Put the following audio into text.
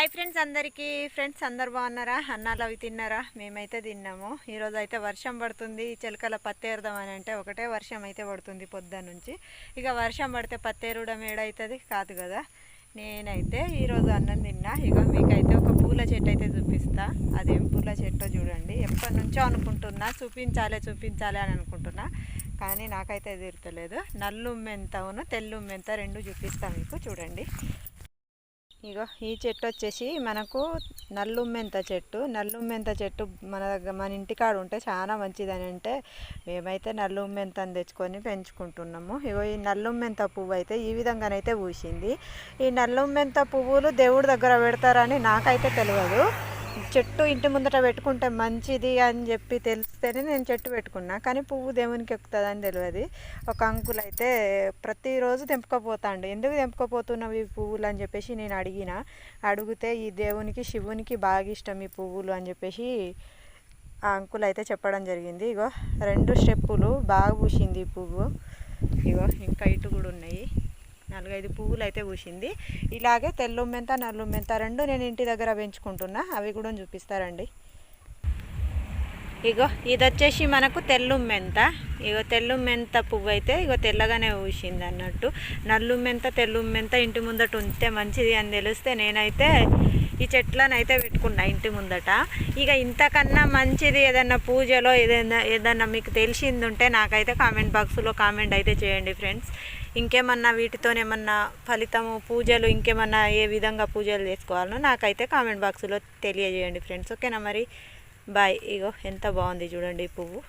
Hi friends అందరికీ. Friends అందరు బాగున్నారా? అన్నాలు అవి తిన్నారా? మేమైతే తిన్నాము. ఈరోజు అయితే వర్షం పడుతుంది. చిలకల పత్తేరుదామని అంటే ఒకటే వర్షం అయితే పడుతుంది పొద్దు నుంచి. ఇక వర్షం పడితే పత్తేరుడం ఏడవుతుంది కాదు కదా. నేనైతే ఈరోజు అన్నం తిన్నా. ఇక మీకైతే ఒక పూల చెట్టు అయితే చూపిస్తా. అదేం పూల చెట్టో చూడండి. ఎప్పటి నుంచో అనుకుంటున్నా. చూపించాలి చూపించాలి అని అనుకుంటున్నా. కానీ నాకైతే తీరుతలేదు నల్లుమ్మెంతవును తెల్లుమ్మెంత రెండు చూపిస్తాను మీకు. చూడండి. ఇగో ఈ చెట్టు వచ్చేసి మనకు నల్లుమ్మెంత చెట్టు. నల్లుమ్మెంత చెట్టు మన దగ్గర మన ఇంటికాడ ఉంటే చాలా మంచిదని అంటే మేమైతే నల్లుమ్మెంతని తెచ్చుకొని పెంచుకుంటున్నాము. ఇగో ఈ నల్లుమ్మెంత పువ్వు అయితే ఈ విధంగానైతే పూసింది. ఈ నల్లుమ్మెంత పువ్వులు దేవుడి దగ్గర పెడతారని నాకైతే తెలియదు. చెట్టు ఇంటి ముందట పెట్టుకుంటే మంచిది అని చెప్పి తెలిస్తేనే నేను చెట్టు పెట్టుకున్నా. కానీ పువ్వు దేవునికి ఎక్కుతుంది అని తెలియదు. ఒక అంకుల్ అయితే ప్రతిరోజు తెంపుకపోతాండు. ఎందుకు తెంపుకపోతున్నావు ఈ పువ్వులు? అని చెప్పేసి నేను అడిగిన. అడిగితే ఈ దేవునికి శివునికి బాగా ఇష్టం ఈ పువ్వులు అని చెప్పేసి ఆ అంకుల్ అయితే చెప్పడం జరిగింది. ఇగో రెండు స్టెప్పులు బాగా పూసింది ఈ పువ్వు. ఇగో ఇంకా ఇటు కూడా ఉన్నాయి. నాలుగైదు పువ్వులు అయితే పూసింది. ఇలాగే తెల్లుమ్మెంత నల్లుమ్మెంత రెండు నేను ఇంటి దగ్గర పెంచుకుంటున్నా. అవి కూడా చూపిస్తారండి. ఇగో ఇది వచ్చేసి మనకు తెల్లుమ్మెంత ఇగో తెల్లుమ్మెంత పువ్వు అయితే ఇగో తెల్లగానే పూసింది అన్నట్టు. నల్లుమ్మెంత తెల్లుమ్మెంత ఇంటి ముందట ఉంటే మంచిది అని తెలిస్తే నేనైతే ఈ చెట్లను అయితే పెట్టుకున్నా ఇంటి ముందట. ఇక ఇంతకన్నా మంచిది ఏదన్నా పూజలో ఏదైనా ఏదన్నా మీకు తెలిసింది ఉంటే నాకైతే కామెంట్ బాక్స్లో కామెంట్ అయితే చేయండి ఫ్రెండ్స్. ఇంకేమన్నా వీటితోనేమన్నా ఫలితము పూజలు ఇంకేమన్నా ఏ విధంగా పూజలు చేసుకోవాలనో నాకైతే కామెంట్ బాక్స్లో తెలియజేయండి ఫ్రెండ్స్. ఓకేనా మరి? బాయ్. ఇగో ఎంత బాగుంది చూడండి ఈ పువ్వు.